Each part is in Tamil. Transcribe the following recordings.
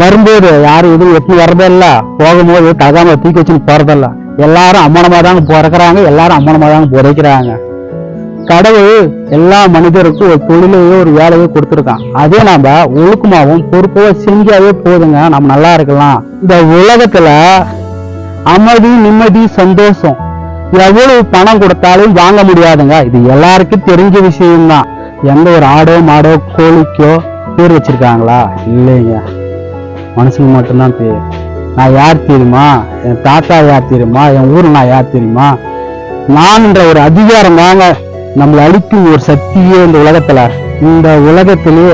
வரும்போது யாரும் எதுவும் எப்படி வர்றதில்ல போகும்போது தகாம தூக்கி வச்சுன்னு போறதில்ல. எல்லாரும் அம்மனமா தாங்க பிறக்கிறாங்க எல்லாரும் அம்மனமா தாங்க புதைக்கிறாங்க. கடவுள் எல்லா மனிதருக்கும் ஒரு தொழிலையோ ஒரு வேலையோ கொடுத்துருக்கான். அதே நாம ஒழுக்கமாகவும் பொறுப்போ செஞ்சாவே போதுங்க நம்ம நல்லா இருக்கலாம். இந்த உலகத்துல அமைதி நிம்மதி சந்தோஷம் எவ்வளவு பணம் கொடுத்தாலும் வாங்க முடியாதுங்க. இது எல்லாருக்கும் தெரிஞ்ச விஷயம்தான். எந்த ஒரு ஆடோ மாடோ கோழிக்கோ பேர் வச்சிருக்காங்களா? இல்லைங்க. மனுஷனுக்கு மட்டும்தான் தெரியும். நான் யார் தெரியுமா? என் தாத்தா யார் தெரியுமா? என் ஊர் நான் யார் தெரியுமா? நான்ன்ற ஒரு அதிகாரம் தாங்க நம்மளை அழிக்கும் ஒரு சக்தியே இந்த உலகத்துல. இந்த உலகத்திலே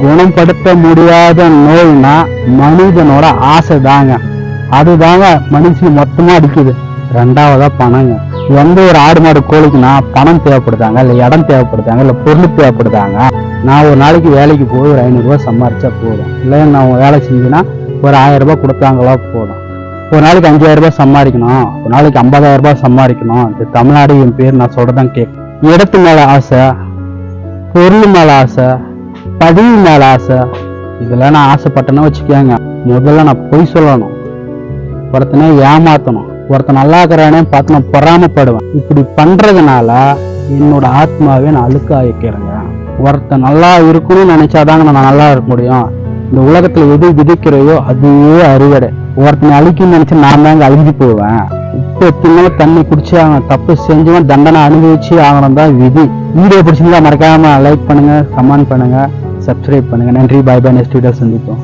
குணப்படுத்த முடியாத நோய்னா மனிதனோட ஆசை தாங்க. அதுதாங்க மனுஷன் மொத்தமா அடிக்குது. ரெண்டாவதா பணங்க. எந்த ஒரு ஆடு மாடு கோழிக்குன்னா பணம் தேவைப்படுதாங்க இல்லை இடம் தேவைப்படுதாங்க இல்லை பொருள் தேவைப்படுதாங்க? நான் ஒரு நாளைக்கு வேலைக்கு போய் ஒரு ஐநூறுரூவா ரூபாய் சம்பாரிச்சா போதும். இல்லை நான் வேலை செஞ்சேன்னா ஒரு ஆயிரம் ரூபாய் கொடுத்தாங்களா போதும். ஒரு நாளைக்கு அஞ்சாயிரரூபா ரூபாய் சம்பாதிக்கணும். ஒரு நாளைக்கு ஐம்பதாயிரரூபா ரூபாய் சம்பாதிக்கணும். இந்த தமிழ்நாடு என் பேர் நான் சொல்றதான் கேட்கும் இடத்து மேல ஆசை பொருள் மேல ஆசை பதவி மேல ஆசை. இதெல்லாம் நான் ஆசைப்பட்டேன்னா வச்சுக்கோங்க. முதல்ல நான் பொய் சொல்லணும். ஒருத்தனை ஏமாத்தணும். ஒருத்தன் நல்லா இருக்கிறானே பார்த்து நான் பொறாமப்படுவேன். இப்படி பண்றதுனால என்னோட ஆத்மாவே நான் அழுக்காயிக்கிறேங்க ஒருத்தன் நல்லா இருக்கணும்னு நினைச்சாதாங்க நான் நல்லா இருக்க முடியும். இந்த உலகத்துல எது விதைக்கிறையோ அதுவே அறுவடை. ஒருத்தனை அழிக்கணும்னு நினைச்சு நான் தாங்க அழிஞ்சு போவேன். இப்போ தின்னாலும் தண்ணி குடிச்சு அவன் தப்பு செஞ்சவன் தண்டனை அனுபவிச்சு ஆகணும் தான் விதி. வீடியோ பிடிச்சிருந்தா மறக்காம லைக் பண்ணுங்க கமெண்ட் பண்ணுங்க சப்ஸ்கிரைப் பண்ணுங்க. நன்றி பாய் பாய் நெக்ஸ்ட் வீடியோ சந்திப்போம்.